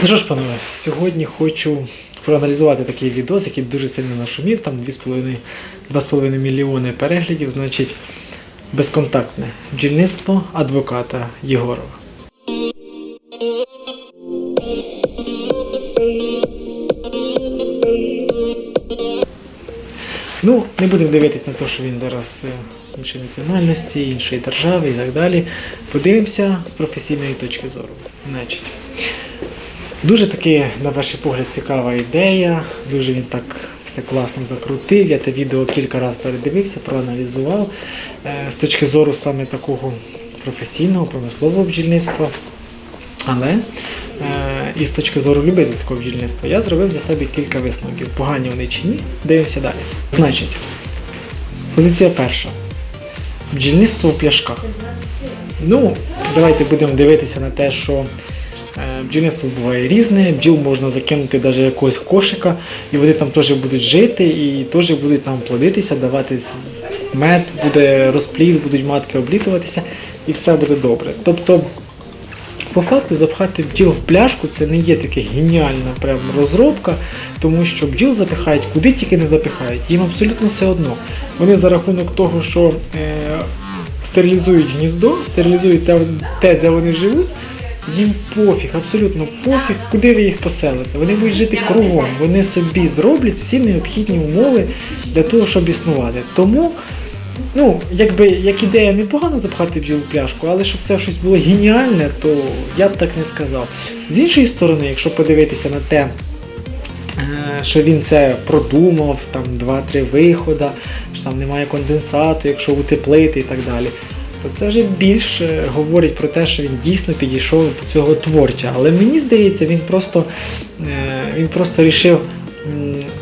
Ну що ж, панове, сьогодні хочу проаналізувати такий відос, який дуже сильно нашумів, там 2,5 2,5 мільйони переглядів, значить, безконтактне бджільництво адвоката Єгорова. Ну, не будемо дивитись на те, що він зараз е, іншої національності, іншої держави і так далі. Подивимося з професійної точки зору. Значить, Дуже таки, на перший погляд, цікава ідея. Дуже він так все класно закрутив. Я те відео кілька разів передивився, проаналізував е, з точки зору саме такого професійного, промислового бджільництва. Але і з точки зору любительського бджільництва я зробив для себе кілька висновків. Погані вони чи ні. Дивимося далі. Значить, позиція перша. Бджільництво в пляшках. Ну, давайте будемо дивитися на те, що е, бджільництво буває різне, бджіл можна закинути навіть якогось кошика, і вони там теж будуть жити, і теж будуть там плодитися, давати мед, буде розплід, будуть матки облітуватися, і все буде добре. Тобто, по факту запхати бджіл в пляшку це не є така геніальна прям розробка, тому що бджіл запихають куди тільки не запихають. Їм абсолютно все одно. Вони за рахунок того, що е, стерилізують гніздо, стерилізують те, те, де вони живуть. Їм пофіг, абсолютно пофіг, куди ви їх поселите. Вони будуть жити кругом, вони собі зроблять всі необхідні умови для того, щоб існувати. Тому Ну, якби як ідея непогано запхати бджіл пляшку, але щоб це щось було геніальне, то я б так не сказав. З іншої сторони, якщо подивитися на те, е, що він це продумав, там 2-3 виходи, що там немає конденсату, якщо утеплити і так далі, то це вже більше говорить про те, що він дійсно підійшов до цього творча. Але мені здається, він просто, е, він просто рішив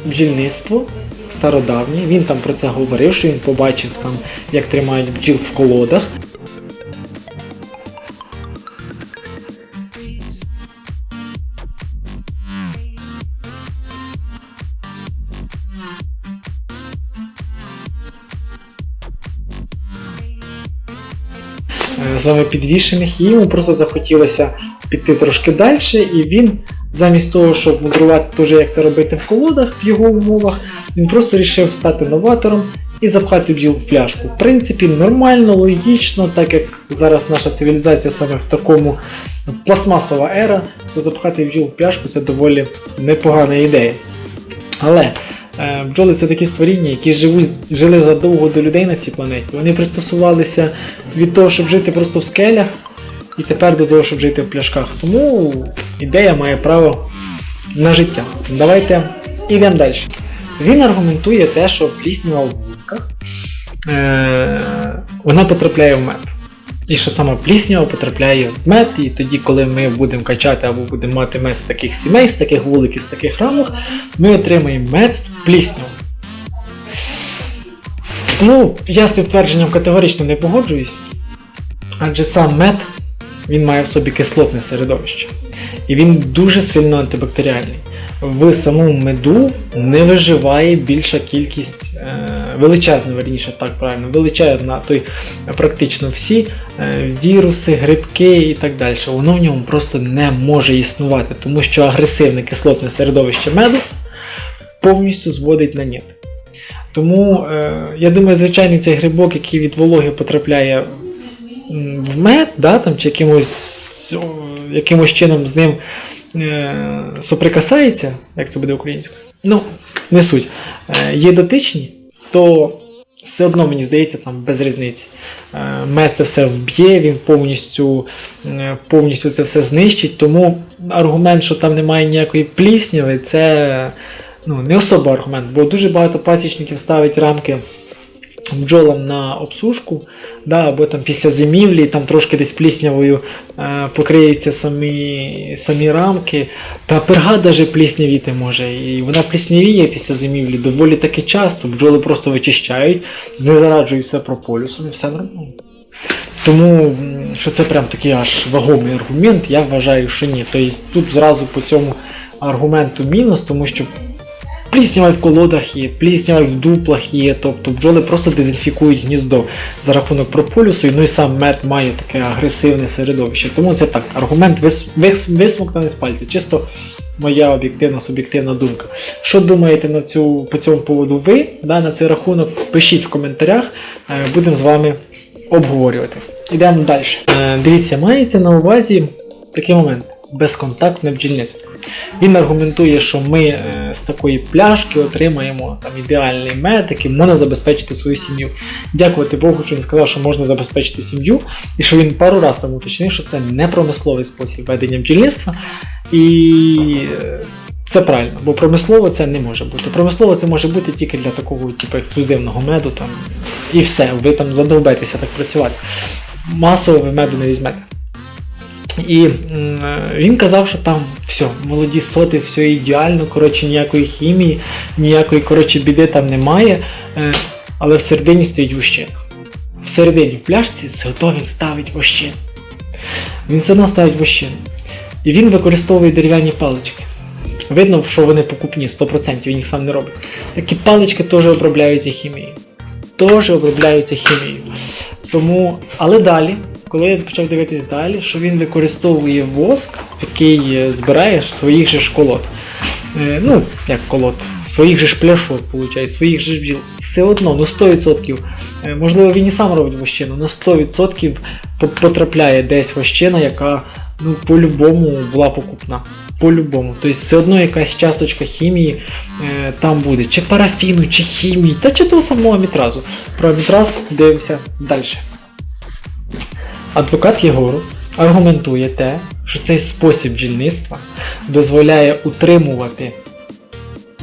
бджільництво стародавнє. Він там про це говорив, що він побачив там, як тримають бджіл в колодах. е, саме підвішених, і йому просто захотілося піти трошки далі, і він, замість того, щоб мудрувати теж, як це робити в колодах в його умовах, він просто вирішив стати новатором і запхати бджіл в пляшку. В принципі, нормально, логічно, так як зараз наша цивілізація саме в такому пластмасова ера, то запхати бджіл в пляшку це доволі непогана ідея. Але е, бджоли це такі створіння, які живуть, жили задовго до людей на цій планеті. Вони пристосувалися від того, щоб жити просто в скелях, і тепер до того, щоб жити в пляшках. Тому ідея має право на життя. Давайте йдемо далі. Він аргументує те, що пліснява в вулках е, вона потрапляє в мед. І що саме пліснява потрапляє в мед, і тоді, коли ми будемо качати або будемо мати мед з таких сімей, з таких вуликів, з таких рамок, ми отримаємо мед з пліснявою. Ну, я з цим твердженням категорично не погоджуюсь, адже сам мед він має в собі кислотне середовище. І він дуже сильно антибактеріальний. В самому меду не виживає більша кількість, е, величезна, верніше, так правильно, величезна, то й практично всі е, віруси, грибки і так далі. Воно в ньому просто не може існувати, тому що агресивне кислотне середовище меду повністю зводить на нет. Тому е, я думаю, звичайний цей грибок, який від вологи потрапляє в мед, да, там, чи якимось, якимось чином з ним е, соприкасається, як це буде українською, ну, не суть, е, є дотичні, то все одно, мені здається, там без різниці. Е, Мед це все вб'є, він повністю, е, повністю це все знищить. Тому аргумент, що там немає ніякої плісняви, це ну, не особо аргумент, бо дуже багато пасічників ставить рамки бджолам на обсушку, да, або там після зимівлі, там трошки десь пліснявою е, покриються самі, самі рамки. Та перга даже пліснявіти може. І вона пліснявіє після зимівлі доволі таки часто. Бджоли просто вичищають, знезараджують все прополюсом і все нормально. Тому, що це прям такий аж вагомий аргумент, я вважаю, що ні. Тобто тут зразу по цьому аргументу мінус, тому що Пліснява в колодах є, пліснява в дуплах є, тобто бджоли просто дезінфікують гніздо за рахунок прополісу, ну і сам мед має таке агресивне середовище. Тому це так, аргумент вис, вис, висмоктаний з пальця. Чисто моя об'єктивна, суб'єктивна думка. Що думаєте на цю, по цьому поводу ви да, на цей рахунок? Пишіть в коментарях, е, будемо з вами обговорювати. Ідемо далі. Е, Дивіться, мається на увазі такий момент. Безконтактне бджільництво. Він аргументує, що ми е, з такої пляшки отримаємо там ідеальний мед, яким можна забезпечити свою сім'ю. Дякувати Богу, що він сказав, що можна забезпечити сім'ю, і що він пару разів там уточнив, що це не промисловий спосіб ведення бджільництва. І е, це правильно, бо промислово це не може бути. Промислово це може бути тільки для такого типу, ексклюзивного меду, там, і все, ви там задовбетеся так працювати. Масово ви меду не візьмете. І він казав, що там все, молоді соти, все ідеально, коротше, ніякої хімії, ніякої коротше, біди там немає. Е, але всередині стоїть вощина. Всередині в пляшці все одно він ставить вощину. Він все одно ставить вощину. І він використовує дерев'яні палички. Видно, що вони покупні, 100%, він їх сам не робить. Такі палички теж обробляються хімією. Теж обробляються хімією. Тому, але далі, коли я почав дивитись далі, що він використовує воск, який е, збирає своїх же ж колод. Е, ну, як колод, своїх же ж пляшок, виходить, своїх же бджіл. Все одно, ну 100%. Е, можливо, він і сам робить вощину, але 100% потрапляє десь вощина, яка ну, по-любому була покупна. По-любому. Тобто все одно якась часточка хімії е, там буде. Чи парафіну, чи хімії, та чи того самого амітразу. Про амітраз дивимося далі. Адвокат Єгору аргументує те, що цей спосіб бджільництва дозволяє утримувати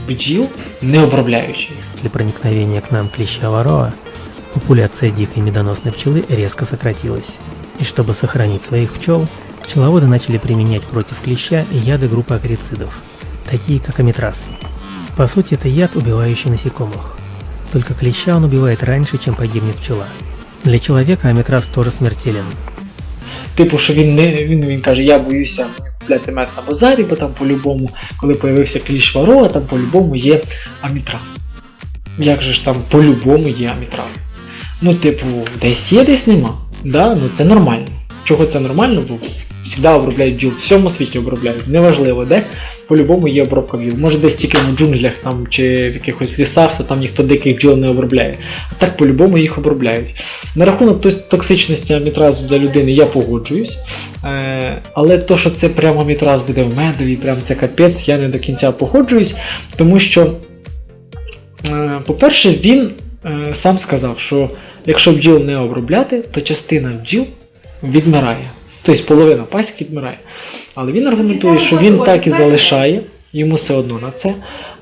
бджіл, не обробляючи їх. После проникновения к нам клеща ворова, популяция дикой медоносной пчелы резко сократилась. И чтобы сохранить своих пчел, пчеловоды начали применять против клеща и яды группы акрицидов, такие как амитраз. По сути, это яд, убивающий насекомых. Только клеща он убивает раньше, чем погибнет пчела. для человека амітрас тоже смертелен, Типу, що він не він, він каже, я боюся купляти мед на базарі, бо там по-любому, коли появився кліш ворога, там по-любому є амітрас. Як же ж там по-любому є амітрас? Ну, типу, десь є, десь нема. Да? Ну це нормально. Чого це нормально? Бо завжди обробляють бджіл, в всьому світі обробляють. Неважливо, де по-любому є обробка бджіл. Може десь тільки в джунглях там, чи в якихось лісах, то там ніхто диких бджіл не обробляє. А так по-любому їх обробляють. На рахунок токсичності амітразу для людини я погоджуюсь. Е, але то, що це прямо амітраз буде в медові, прям це капець, я не до кінця погоджуюсь, тому що, е, по-перше, він е, сам сказав, що якщо бджіл не обробляти, то частина бджіл відмирає. Тобто половина пасіки відмирає. Але він аргументує, що він так і залишає, йому все одно на це.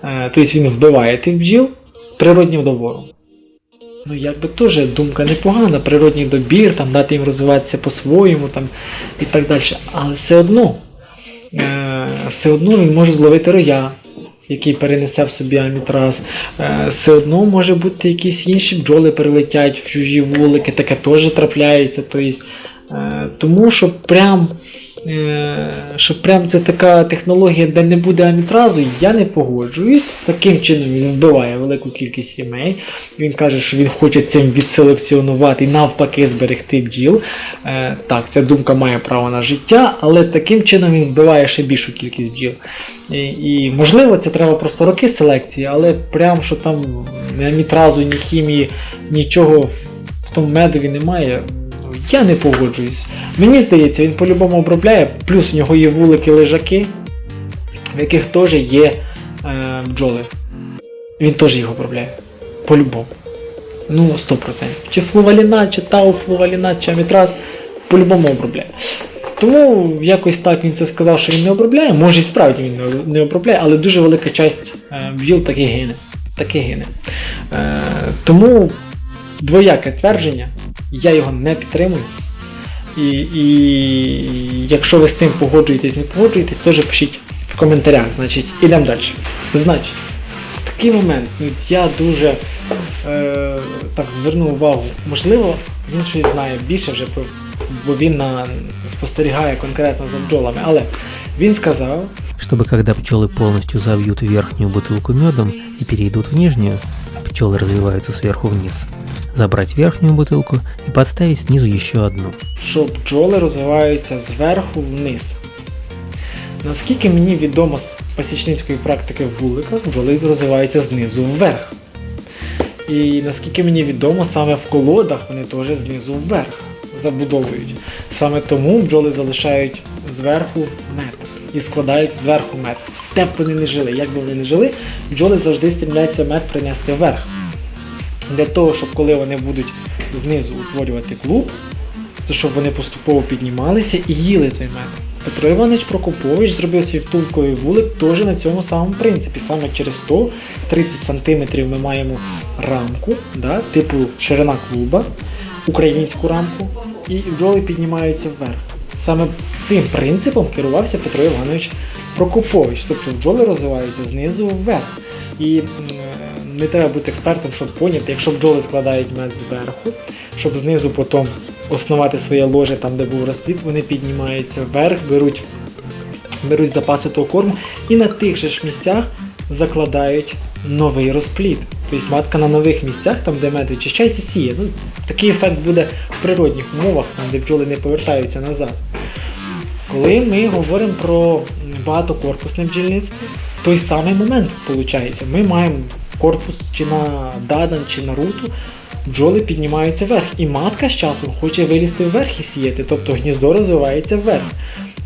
Е, Тобто він вбиває тих бджіл природнім добором. Ну, якби теж думка непогана, природній добір, там дати їм розвиватися по-своєму там, і так далі. Але все одно, е, все одно він може зловити роя, який перенесе в собі амітраз. Е, все одно може бути якісь інші бджоли прилетять в чужі вулики, таке теж трапляється. Тобто, тому що прям. е, Що прям це така технологія, де не буде амітразу, я не погоджуюсь. Таким чином він вбиває велику кількість сімей. Він каже, що він хоче цим відселекціонувати і навпаки зберегти бджіл. Е, так, ця думка має право на життя, але таким чином він вбиває ще більшу кількість бджіл. І, і можливо, це треба просто роки селекції, але прям що там ні амітразу, ні хімії, нічого в тому медові немає. Я не погоджуюсь. Мені здається, він по-любому обробляє, плюс у нього є вулики лежаки, в яких теж є е, бджоли. Він теж їх обробляє. По-любому. Ну, 100%. Чи флуваліна, чи тауфлуваліна, чи амітраз, по-любому обробляє. Тому якось так він це сказав, що він не обробляє. Може і справді він не- не обробляє, але дуже велика часть е, бджіл таки гине. Таки гине. Е, тому двояке твердження, я його не підтримую. І, і якщо ви з цим погоджуєтесь, не погоджуєтесь, теж пишіть в коментарях. Значить, ідемо далі. Значить, такий момент. ну, Я дуже е, так звернув увагу. Можливо, він щось знає більше вже, про- бо він на, спостерігає конкретно за бджолами. Але він сказав, чтобы когда пчелы полностью завьют верхнюю бутылку медом и перейдут в нижнюю, пчелы развиваются сверху вниз, забрать верхнюю бутылку и подставить снизу еще одну. що бджоли розвиваються зверху вниз. Наскільки мені відомо з пасічницької практики в вуликах, бджоли розвиваються знизу вверх. І наскільки мені відомо, саме в колодах вони теж знизу вверх забудовують. Саме тому бджоли залишають зверху мед і складають зверху мед. Де б вони не жили, як би вони не жили, бджоли завжди стремляться мед принести вверх. Для того, щоб коли вони будуть знизу утворювати клуб, то щоб вони поступово піднімалися і їли той мед. Петро Іванович Прокопович зробив свій втулковий вулик теж на цьому самому принципі. Саме через 130 см ми маємо рамку, да, типу ширина клуба, українську рамку, і бджоли піднімаються вверх. Саме цим принципом керувався Петро Іванович Прокопович. Тобто бджоли розвиваються знизу вверх. І не треба бути експертом, щоб поняти, якщо бджоли складають мед зверху, щоб знизу потім основати своє ложе там, де був розплід, вони піднімаються вверх, беруть, беруть запаси того корму і на тих же ж місцях закладають новий розплід. Тобто матка на нових місцях, там, де мед вичищається, сіє. Ну, такий ефект буде в природних умовах, там, де бджоли не повертаються назад. Коли ми говоримо про багатокорпусне бджільництво, той самий момент виходить. Ми маємо корпус чи на дадан, чи на руту, бджоли піднімаються вверх. І матка з часом хоче вилізти вверх і сіяти, тобто гніздо розвивається вверх.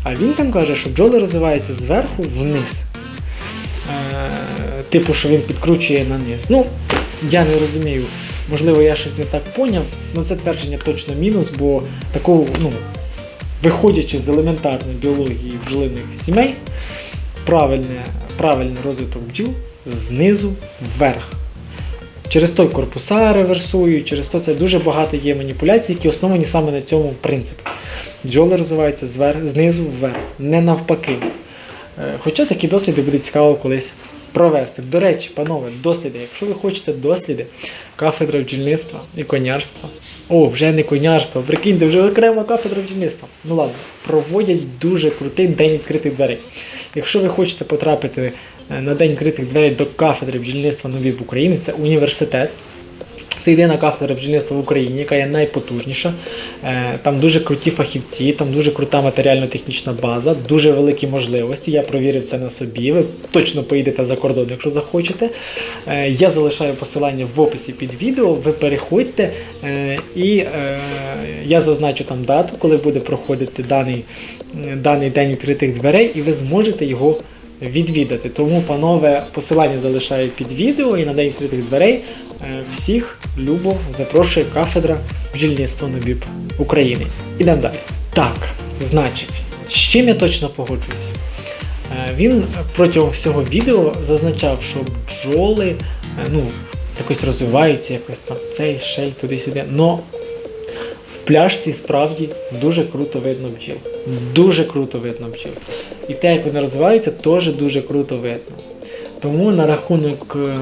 А він там каже, що бджоли розвиваються зверху вниз. Е, типу, що він підкручує на низ. Ну, я не розумію. Можливо, я щось не так поняв, але це твердження точно мінус, бо такого, ну, виходячи з елементарної біології бджолиних сімей, правильний розвиток бджіл знизу вверх. Через той корпуса реверсують, через то це дуже багато є маніпуляцій, які основані саме на цьому принципі. Бджоли розвиваються знизу вверх, не навпаки. Е, Хоча такі досліди буде цікаво колись провести. До речі, панове, досліди. Якщо ви хочете досліди, кафедра бджільництва і конярства. О, вже не конярство, прикиньте, вже окрема кафедра бджільництва. Ну ладно, проводять дуже крутий день відкритих дверей. Якщо ви хочете потрапити е, на день відкритих дверей до кафедри бджільництва Новіб України, це університет. Це єдина кафедра бджільництва в Україні, яка є найпотужніша. Е, Там дуже круті фахівці, там дуже крута матеріально-технічна база, дуже великі можливості. Я провірив це на собі. Ви точно поїдете за кордон, якщо захочете. Е, Я залишаю посилання в описі під відео. Ви переходьте е, і я зазначу там дату, коли буде проходити даний, даний день відкритих дверей, і ви зможете його відвідати. Тому, панове, посилання залишаю під відео і на день відкритих дверей. Е, Всіх любо запрошує кафедра бджільництва НОБІП України. Ідемо далі. Так, значить, з чим я точно погоджуюсь? Е, Він протягом всього відео зазначав, що бджоли е, ну, якось розвиваються, якось там цей, шей, туди-сюди. Но в пляшці справді дуже круто видно бджіл. Дуже круто видно бджіл. І те, як вони розвиваються, теж дуже круто видно. Тому на рахунок е,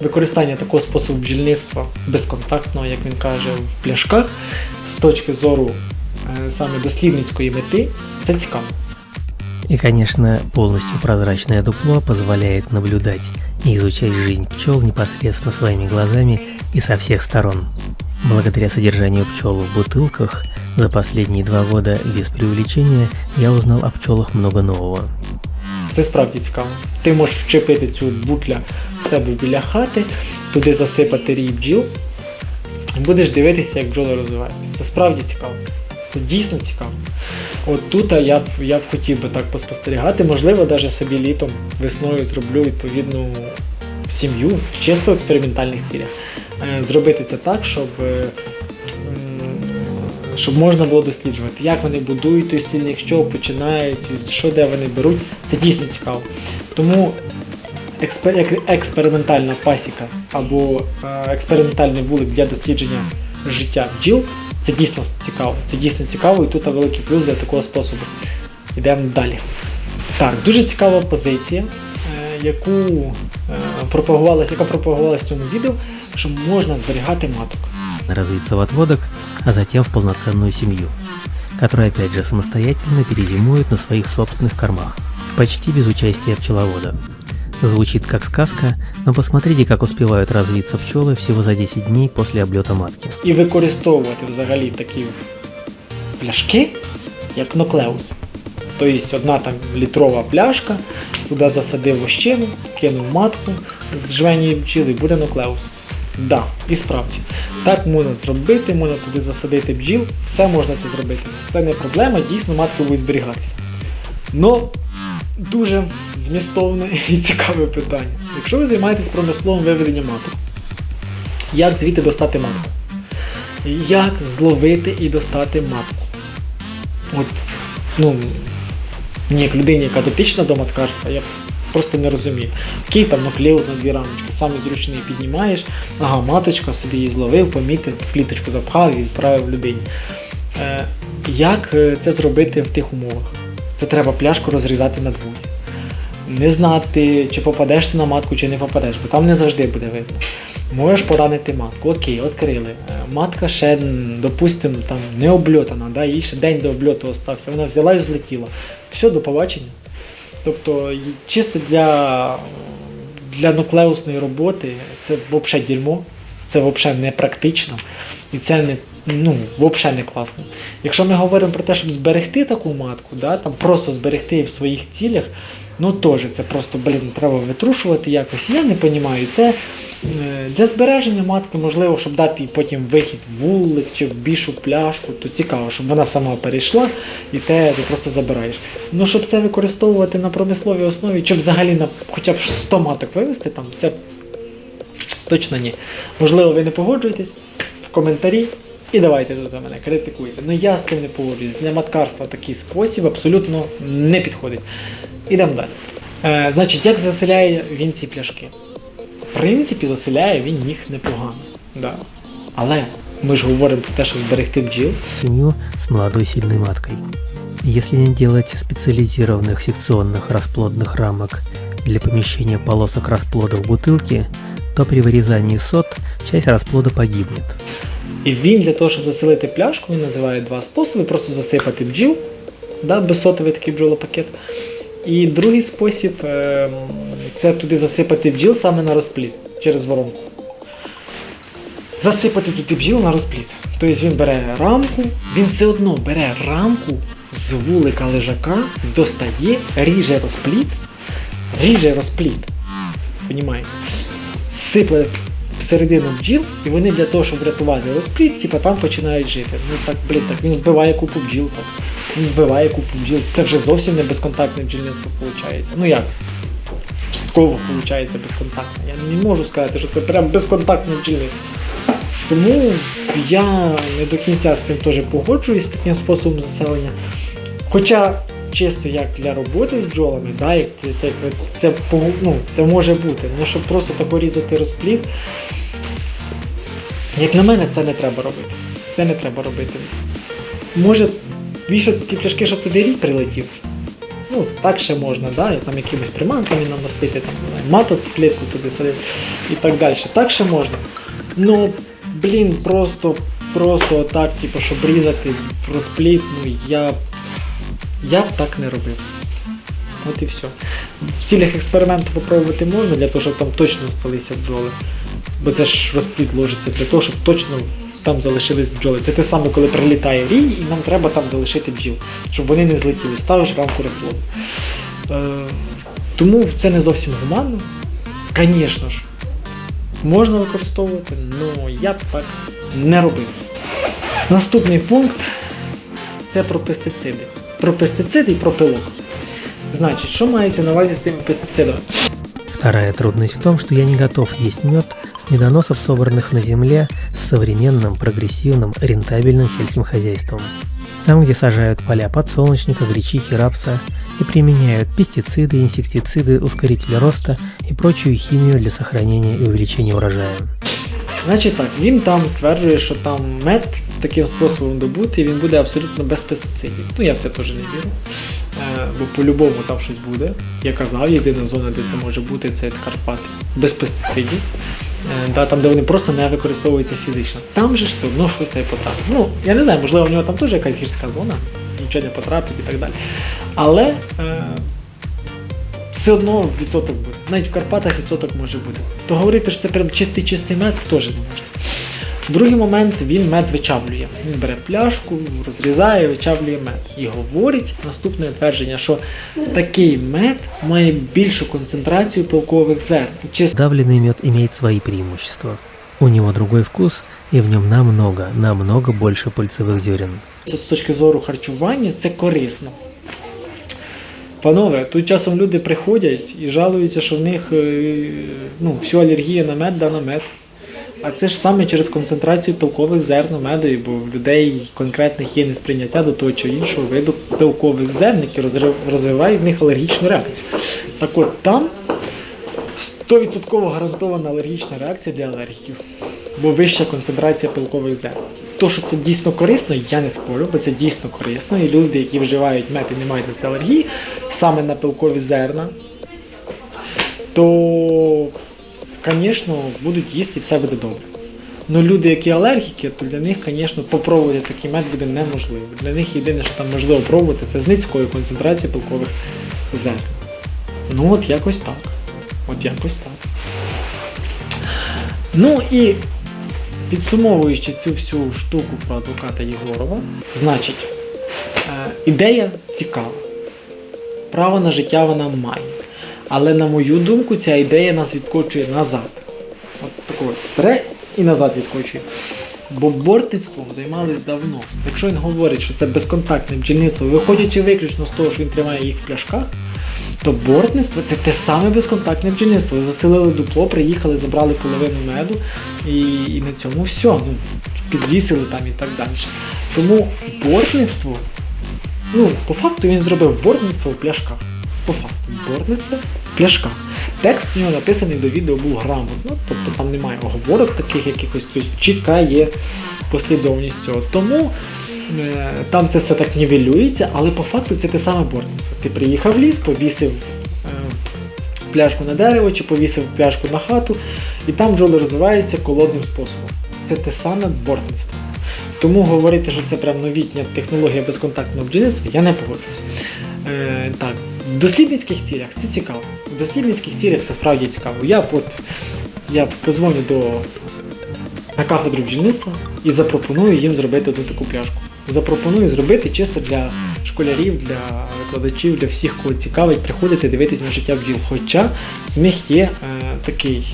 використання такого способу бджільництва безконтактного, як він каже, в пляшках, з точки зору е, саме дослідницької мети, це цікаво. И, конечно, полностью прозрачное дупло позволяет наблюдать и изучать жизнь пчел непосредственно своими глазами и со всех сторон. Благодаря содержанию пчел в бутылках за последние два года без преувеличения я узнал о пчелах много нового. Це справді цікаво. Ти можеш вчепити цю бутля в себе біля хати, туди засипати рій бджіл, будеш дивитися, як бджоли розвиваються. Це справді цікаво. Це дійсно цікаво. От тут я б, я б хотів би так поспостерігати. Можливо, навіть собі літом, весною зроблю відповідну сім'ю, чисто в експериментальних цілях. Е, Зробити це так, щоб. Щоб можна було досліджувати, як вони будують той стільник, що починають, що де вони беруть. Це дійсно цікаво. Тому експер- експериментальна пасіка або е, експериментальний вулик для дослідження життя бджіл це дійсно цікаво. Це дійсно цікаво, і тут великий плюс для такого способу. Йдемо далі. Так, дуже цікава позиція, е, яку е, пропагувалась, яка пропагувалася в цьому відео, що можна зберігати маток. развиться в отводок, а затем в полноценную семью. которые опять же самостоятельно перезимуют на своих собственных кормах, почти без участия пчеловода. Звучит как сказка, но посмотрите, как успевают развиться пчелы всего за 10 дней после облета матки. І використовувати взагалі такі пляшки, як ноклеус. Тобто одна там літрова пляшка, туди засадив вощину, кинув матку з жвенії бджіл і буде ноклеус. Да, і справді. Так можна зробити, можна туди засадити бджіл, все можна це зробити. Це не проблема, дійсно матки будуть зберігатися. Но дуже змістовне і цікаве питання. Якщо ви займаєтесь промисловим виведенням маток, як звідти достати матку? Як зловити і достати матку? От, ну, мені як людині, яка дотична до маткарства, я просто не розумію. Окей, там нуклеус на дві рамочки, саме зручний піднімаєш, ага, маточка собі її зловив, помітив, в кліточку запхав і відправив людині. Е, як е, це зробити в тих умовах? Це треба пляшку розрізати на двоє. Не знати, чи попадеш ти на матку, чи не попадеш, бо там не завжди буде видно. Можеш поранити матку. Окей, відкрили. Е, Матка ще, допустимо, не обльотана, да, їй ще день до обльоту остався. Вона взяла і злетіла. Все, до побачення. Тобто, чисто для, для нуклеусної роботи це взагалі дерьмо, це взагалі не практично. І це не, ну, взагалі не класно. Якщо ми говоримо про те, щоб зберегти таку матку, да, там просто зберегти її в своїх цілях, ну теж це просто, блін, треба витрушувати якось. Я не розумію. Це для збереження матки, можливо, щоб дати їй потім вихід в вулик чи в більшу пляшку, то цікаво, щоб вона сама перейшла і те ти просто забираєш. Ну, щоб це використовувати на промисловій основі, чи взагалі на хоча б 100 маток вивести, там, це точно ні. Можливо, ви не погоджуєтесь в коментарі. І давайте тут мене критикуйте. Ну я з цим не погоджуюсь. Для маткарства такий спосіб абсолютно не підходить. Ідемо далі. Е, значить, як заселяє він ці пляшки? В принципі, заселяє він їх непогано. Да. Але ми ж говоримо про те, щоб зберегти бджіл. семью с молодой сильной маткой. Если не делать специализированных секционных расплодных рамок для помещения полосок расплода в бутылки, то при вырезании сот часть расплода погибнет. І він для того, щоб заселити пляшку, він називає два способи: просто засипати бджіл, да, безсотовий такий бджолопакет. І другий спосіб е, це туди засипати бджіл саме на розплід через воронку. Засипати туди бджіл на розплід. Тобто він бере рамку, він все одно бере рамку з вулика лежака, достає, ріже розплід, ріже розплід. Понімаєте? Сипле всередину бджіл, і вони для того, щоб врятувати розплід, типа там починають жити. Ну так, блін, так він вбиває купу бджіл. Так. Він вбиває купу бджіл. Це вже зовсім не безконтактне бджільництво виходить. Ну як? Частково виходить безконтактне. Я не можу сказати, що це прям безконтактне бджільництво. Тому я не до кінця з цим теж погоджуюсь з таким способом заселення. Хоча чисто як для роботи з бджолами, да, як це, це, ну, це може бути. Ну щоб просто тако різати розплід, як на мене, це не треба робити. Це не треба робити. Може, вішати ті пляшки, щоб туди рій прилетів. Ну, так ще можна, да? там якимись приманками намастити, там, маток в клітку туди садити і так далі. Так ще можна. Ну, блін, просто, просто отак, типу, щоб різати розпліт, ну я, я б так не робив. От і все. В цілях експерименту попробувати можна, для того, щоб там точно сталися бджоли. Бо це ж розпліт ложиться для того, щоб точно там залишились бджоли. Це те саме, коли прилітає рій, і нам треба там залишити бджіл, щоб вони не злетіли. Ставиш рамку розплоду. Е, тому це не зовсім гуманно. Звісно ж, можна використовувати, але я б так не робив. Наступний пункт це про пестициди. Про пестициди і про пилок. Значить, що мається на увазі з тими пестицидами? Вторая трудность в том, что я не готов есть мед с медоносов, собранных на земле с современным, прогрессивным, рентабельным сельским хозяйством. Там, где сажают поля подсолнечника, гречихи, рапса и применяют пестициды, инсектициды, ускорители роста и прочую химию для сохранения и увеличения урожая. Значить так, він там стверджує, що там мед таким способом добутий, він буде абсолютно без пестицидів. Ну я в це теж не вірю. Е, бо по-любому там щось буде. Я казав, єдина зона, де це може бути, це Карпати. Без пестицидів. е, да, там, де вони просто не використовуються фізично. Там же ж все одно щось не потрапить. Ну, я не знаю, можливо, в нього там теж якась гірська зона, нічого не потрапить і так далі. Але е, все одно відсоток буде. Навіть в Карпатах відсоток може бути. То говорити, що це прям чистий чистий мед, теж не можна. Другий момент він мед вичавлює. Він бере пляшку, розрізає, вичавлює мед. І говорить наступне твердження, що такий мед має більшу концентрацію пилкових зерн. Чисто Давленный мед имеет свои преимущества. У него другой вкус, и в нем намного, намного больше пыльцевых зерен. з точки зору харчування це корисно. Панове, тут часом люди приходять і жалуються, що в них е, ну, всю алергія на мед да на мед. А це ж саме через концентрацію пилкових зерн у медові, бо в людей конкретних є несприйняття до того чи іншого виду пилкових зерн, які розвивають в них алергічну реакцію. Так от там 100% гарантована алергічна реакція для алергіків, бо вища концентрація пилкових зерн. То, що це дійсно корисно, я не спорю, бо це дійсно корисно. І люди, які вживають мед і не мають на це алергії, саме на пилкові зерна, то, звісно, будуть їсти і все буде добре. Ну люди, які алергіки, то для них, звісно, попробувати такий мед буде неможливо. Для них єдине, що там можливо пробувати, це з низькою концентрацією пилкових зерн. Ну от якось так. От якось так. Ну і підсумовуючи цю всю штуку про адвоката Єгорова, значить, е, ідея цікава. Право на життя вона має. Але на мою думку, ця ідея нас відкочує назад. От такою бере і назад відкочує. Бо бортництвом займались давно. Якщо він говорить, що це безконтактне бджільництво, виходячи виключно з того, що він тримає їх в пляшках, то бортництво це те саме безконтактне бджільництво. Заселили дупло, приїхали, забрали половину меду і, і на цьому все. Ну, підвісили там і так далі. Тому бортництво, ну, по факту він зробив бортництво в пляшках. По факту, бортництво в пляшках. Текст у нього написаний до відео був грамотно, тобто там немає оговорок таких якихось, чітка є послідовність цього. Тому е, там це все так нівелюється, але по факту це те саме бортництво. Ти приїхав в ліс, повісив е, пляшку на дерево чи повісив пляшку на хату, і там бджоли розвиваються колодним способом. Це те саме бортництво. Тому говорити, що це прям новітня технологія безконтактного бджільництва, я не погоджуюсь. Е, так, в дослідницьких цілях це цікаво. В дослідницьких цілях це справді цікаво. Я от я позвоню до на кафедру бджільництва і запропоную їм зробити одну таку пляшку. Запропоную зробити чисто для школярів, для викладачів, для всіх, кого цікавить, приходити дивитись на життя бджіл. Хоча в них є е, такий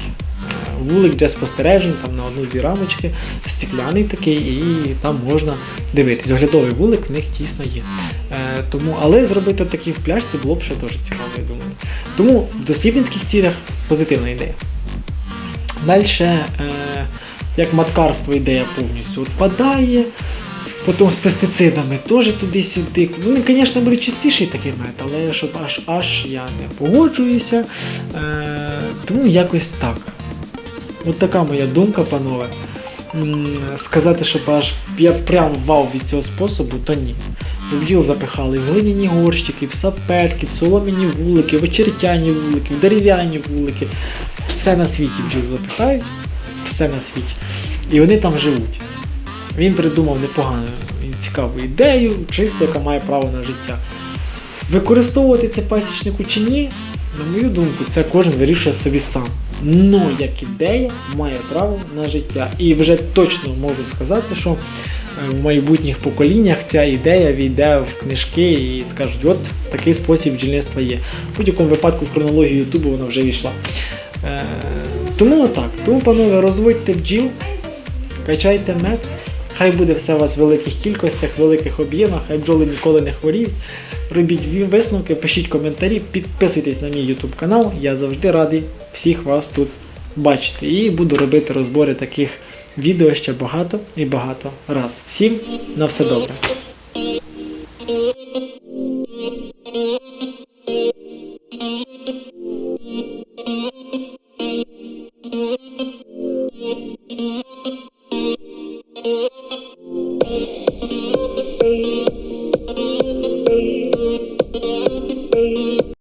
вулик для спостережень, там на одну-дві рамочки, стекляний такий, і там можна дивитись. Оглядовий вулик в них дійсно є. Е, тому, але зробити такі в пляшці було б ще дуже цікаво, я думаю. Тому в дослідницьких цілях позитивна ідея. Далі, е, як маткарство ідея повністю відпадає. Потім з пестицидами теж туди-сюди. Вони, звісно, будуть чистіший такий мед, але щоб аж аж я не погоджуюся. Е, тому якось так. От така моя думка, панове. Сказати, щоб аж я прям вау від цього способу, то ні. Бджіл запихали в глиняні горщики, в сапельки, в солом'яні вулики, в очеретяні вулики, в дерев'яні вулики. Все на світі бджіл запихають, все на світі. І вони там живуть. Він придумав непогану цікаву ідею, чисто, яка має право на життя. Використовувати це пасічнику чи ні, на мою думку, це кожен вирішує собі сам. Но як ідея має право на життя. І вже точно можу сказати, що е, в майбутніх поколіннях ця ідея війде в книжки і скажуть, от такий спосіб бджільництва є. В будь-якому випадку в хронологію Ютубу вона вже війшла. Е, тому отак. Тому, панове, розводьте бджіл, качайте мед. Хай буде все у вас в великих кількостях, великих об'ємах, хай бджоли ніколи не хворіють. Робіть висновки, пишіть коментарі, підписуйтесь на мій YouTube канал. Я завжди радий всіх вас тут бачити. І буду робити розбори таких відео ще багато і багато раз. Всім на все добре.